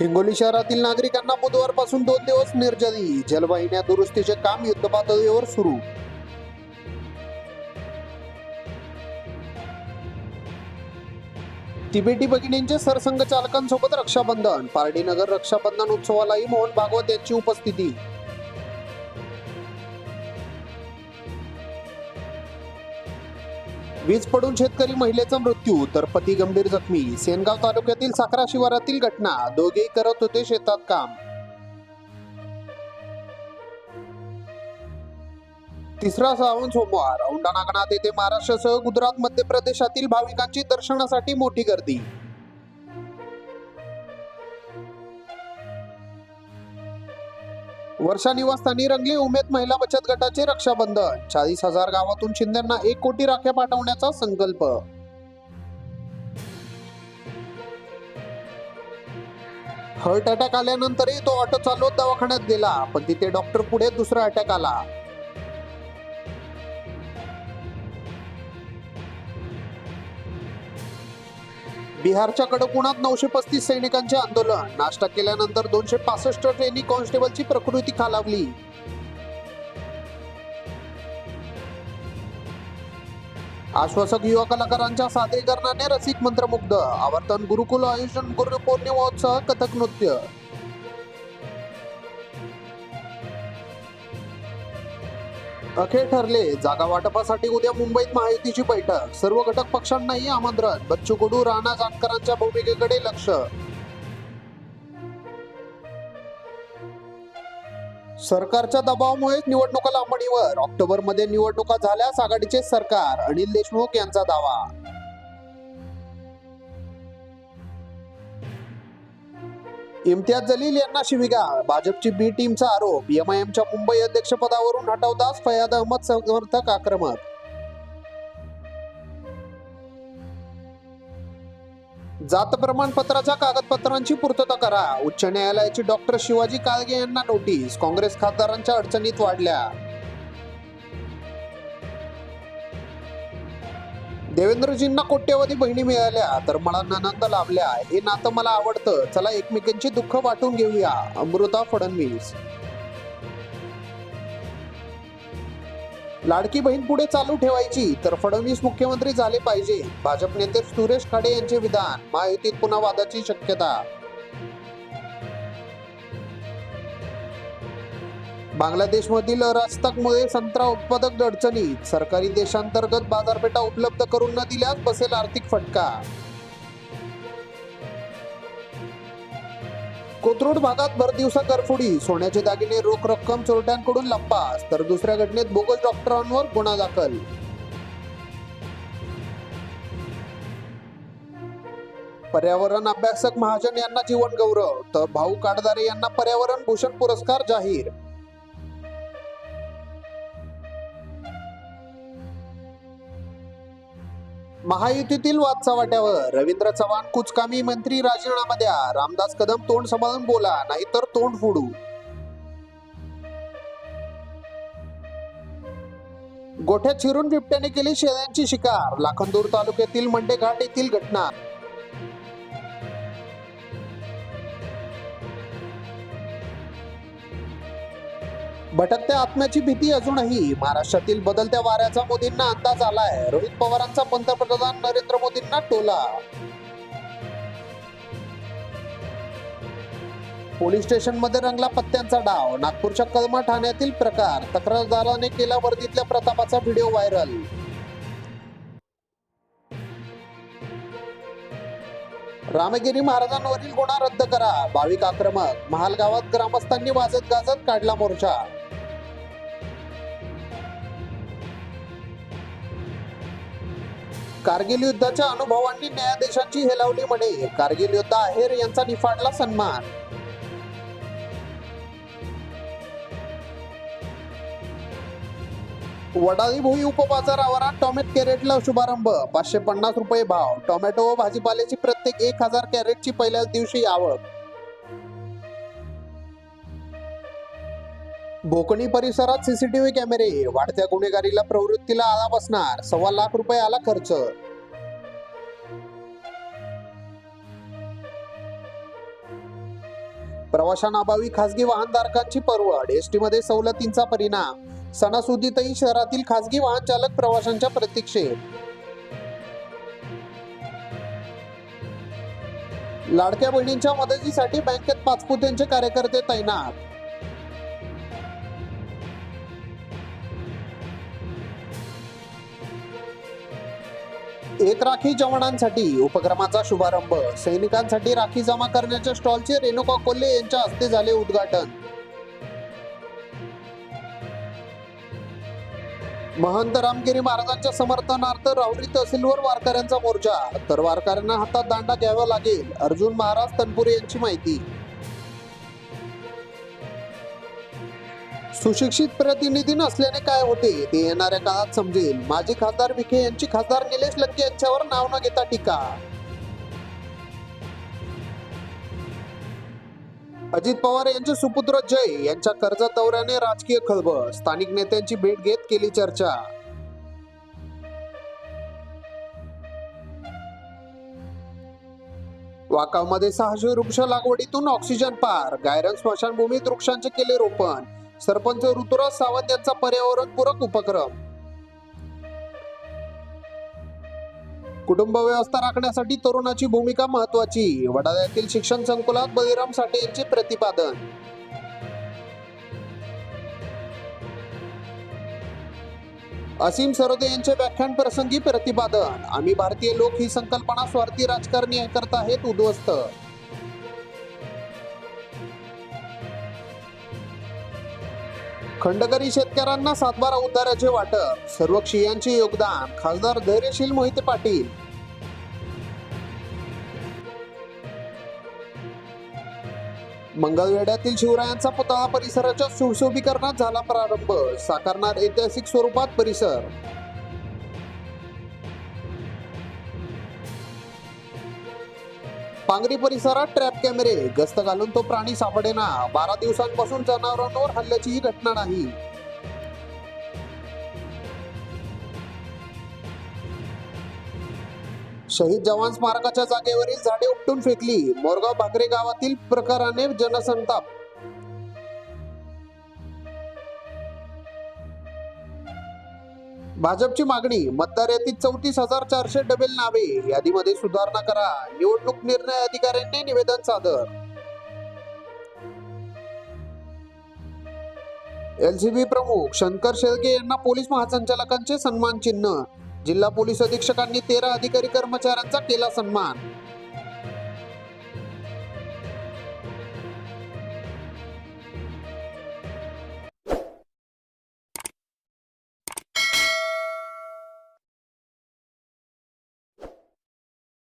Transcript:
हिंगोली शहरातील नागरिकांना बुधवारपासून दोन दिवस निर्जरी जलवाहिन्या दुरुस्तीचे काम युद्धपातळीवर सुरू. तिबेटी भगिनींचे सरसंघचालकांसोबत रक्षाबंधन पारडीनगर रक्षाबंधन उत्सवालाही मोहन भागवत यांची उपस्थिती. वीज पडून शेतकरी महिलेचा मृत्यू तर पती गंभीर जखमी. सेनगाव तालुक्यातील साखरा शिवारातील घटना दोघेही करत होते शेतात काम. तिसरा श्रावण सोमवार औंढा नागनाथ येथे महाराष्ट्रासह गुजरात मध्य प्रदेशातील भाविकांची दर्शनासाठी मोठी गर्दी. वर्षा निवासस्थानी रंगली उमेद महिला बचत गटाचे रक्षाबंधन. चाळीस हजार गावातून शिंदेना एक कोटी राख्या पाठवण्याचा संकल्प. हार्ट अटॅक आल्यानंतरही तो ऑटो चालवत दवाखान्यात गेला पण तिथे डॉक्टर पुढे दुसरा अटॅक आला. बिहारच्या कडकुणात नऊशे पस्तीस सैनिकांचे आंदोलन. नाश्ता केल्यानंतर दोनशे पासष्ट ट्रेनी कॉन्स्टेबलची प्रकृती खालावली. आश्वासक युवा कलाकारांच्या सादरीकरणाने रसिक मंत्रमुग्ध. आवर्तन गुरुकुल आयोजन गुरु पौर्णिमोत्सव कथक नृत्य अखेर ठरले. जागा वाटपासाठी उद्या मुंबईत महायुतीची बैठक. सर्व घटक पक्षांनाही आमंत्रण. बच्चू कडू राणा जानकरांच्या भूमिकेकडे लक्ष. सरकारच्या दबावामुळेच निवडणुका लांबणीवर. ऑक्टोबरमध्ये निवडणुका झाल्यास आघाडीचे सरकार. अनिल देशमुख यांचा दावा. इम्तियाज जलील यांना शिविगाळ. भाजपची बी टीमचा आरोप. एमआयएमच्या मुंबई अध्यक्षपदावरून हटवताच फयाद अहमद समर्थक आक्रमक. जात प्रमाणपत्राच्या कागदपत्रांची पूर्तता करा. उच्च न्यायालयाची डॉक्टर शिवाजी काळगे यांना नोटीस. काँग्रेस खासदारांच्या अडचणीत वाढल्या. देवेंद्रजींना कोट्यवधी बहिणी मिळाल्या तर मला ननंद लाभल्या. हे नातं मला आवडतं. चला एकमेकांची दुःख वाटून घेऊया. अमृता फडणवीस. लाडकी बहीण पुढे चालू ठेवायची तर फडणवीस मुख्यमंत्री झाले पाहिजे. भाजप नेते सुरेश खाडे यांचे विधान. महायुतीत पुन्हा वादाची शक्यता. बांगलादेशमधील अराजकतामुळे संत्रा उत्पादक अडचणी सरकारी देशांतर्गत बाजारपेठा उपलब्ध करून न दिल्यास बसेल आर्थिक फटका. कोथरूड भागात भर दिवसा करफुडी. सोन्याचे दागिने रोख रक्कम चोरट्यांकडून लंपास. तर दुसऱ्या घटनेत बोगस डॉक्टरांवर गुन्हा दाखल. पर्यावरण अभ्यासक महाजन यांना जीवन गौरव. तर भाऊ काटदारे यांना पर्यावरण भूषण पुरस्कार जाहीर. महायुतीतील वाटचावाट्यावर रवींद्र चव्हाण कुचकामी मंत्री राजीनामा द्या रामदास कदम तोंड सांभाळून बोला नाहीतर तोंड फोडू. गोठ्यात शिरून बिबट्याने केली शेळ्यांची शिकार. लाखनदूर तालुक्यातील मंडेघाट येथील घटना. भटकत्या आत्म्याची भीती अजूनही. महाराष्ट्रातील बदलत्या वाऱ्याचा मोदींना अंदाज आलाय. रोहित पवारांचा पंतप्रधान नरेंद्र मोदींना टोला. पोलीस स्टेशनमध्ये रंगला पत्त्यांचा डाव. नागपूरच्या कलमा ठाण्यातील प्रकार. तक्रारदाराने केला वर्दीतल्या प्रतापाचा व्हिडिओ व्हायरल. रामगिरी महाराजांवरील गुन्हा रद्द करा. भाविक आक्रमक. महालगावात ग्रामस्थांनी वाजत गाजत काढला मोर्चा. कारगिल युद्धाच्या अनुभवांनी न्यायाधीशांची हेलावली म्हणे कारगिल युद्ध आहेर यांचा निफाडला सन्मान. वडाळी भोई उपबाजार आवारात टॉमॅट कॅरेटला शुभारंभ. पाचशे पन्नास रुपये भाव. टोमॅटो व भाजीपाल्याची प्रत्येक एक हजार कॅरेटची पहिल्याच दिवशी आवक. बोकणी परिसरात सीसीटीव्ही कॅमेरे वाढत्या गुन्हेगारीला प्रवृत्तीला आळा बसणार सव्वा लाख रुपये आला खर्च. प्रवाशांअभावी खासगी वाहनधारकांची परवड एस सवलतींचा परिणाम. सणासुदीतही शहरातील खासगी वाहन चालक प्रवाशांच्या प्रतीक्षेत. लाडक्या बहिणींच्या मदतीसाठी बँकेत पाचपुत्यांचे कार्यकर्ते तैनात. एक राखी जवानांसाठी उपक्रमाचा शुभारंभ. सैनिकांसाठी राखी जमा करण्याच्या स्टॉलचे रेणुका कोल्हे यांच्या हस्ते झाले उद्घाटन. महंत रामगिरी महाराजांच्या समर्थनार्थ राहुरी तहसीलवर वारकऱ्यांचा मोर्चा. तर वारकऱ्यांना हातात दांडा घ्यावा लागेल. अर्जुन महाराज तनपुरे यांची माहिती. सुशिक्षित प्रतिनिधी नसल्याने काय होते ते येणाऱ्या काळात समजेल. माजी खासदार विखे यांची खासदार निलेश लंके यांच्यावर नाव न घेता टीका. अजित पवार यांचे सुपुत्र जय यांच्या कर्जत दौऱ्याने राजकीय खळबळ. स्थानिक नेत्यांची भेट घेत केली चर्चा. वाकावमध्ये सहाशे वृक्ष लागवडीतून ऑक्सिजन पार. गायरन स्मशानभूमीत वृक्षांचे केले रोपण. सरपंच ऋतुराज सावंत यांचा पर्यावरणपूरक उपक्रम. कुटुंब व्यवस्था राखण्यासाठी तरुणाची भूमिका महत्वाची वडाळ्यातील शिक्षण संकुलात बळीराम साठे यांचे प्रतिपादन. असीम सरोदे यांचे व्याख्यान प्रसंगी प्रतिपादन. आम्ही भारतीय लोक ही संकल्पना स्वार्थी राजकारणी करत आहेत उद्ध्वस्त. खंडकरी शेतकऱ्यांना सातबारा उद्धाराचे वाटप. सर्व क्षियांचे योगदान. खासदार धैर्यशील मोहिते पाटील. मंगळवेड्यातील शिवरायांचा पुतळा परिसराच्या सुशोभीकरणात झाला प्रारंभ. साकारणार ऐतिहासिक स्वरूपात परिसर. पांगरी परिसरात ट्रॅप कॅमेरे गस्त घालून तो प्राणी सापडेना. बारा दिवसांपासून जनावरांवर हल्ल्याची ही घटना नाही. शहीद जवान स्मारकाच्या जागेवरील झाडे उपटून फेकली. मोरगाव भाकरे गावातील प्रकाराने जनसंताप. भाजपची मागणी मतदार यादीत चौतीस हजार चारशे डबेल नावे. यादीमध्ये सुधारणा करा. निवडणूक निर्णय अधिकाऱ्यांनी निवेदन सादर. एलसीबी प्रमुख शंकर शेळके यांना पोलीस महासंचालकांचे सन्मान चिन्ह. जिल्हा पोलीस अधीक्षकांनी तेरा अधिकारी कर्मचाऱ्यांचा केला सन्मान.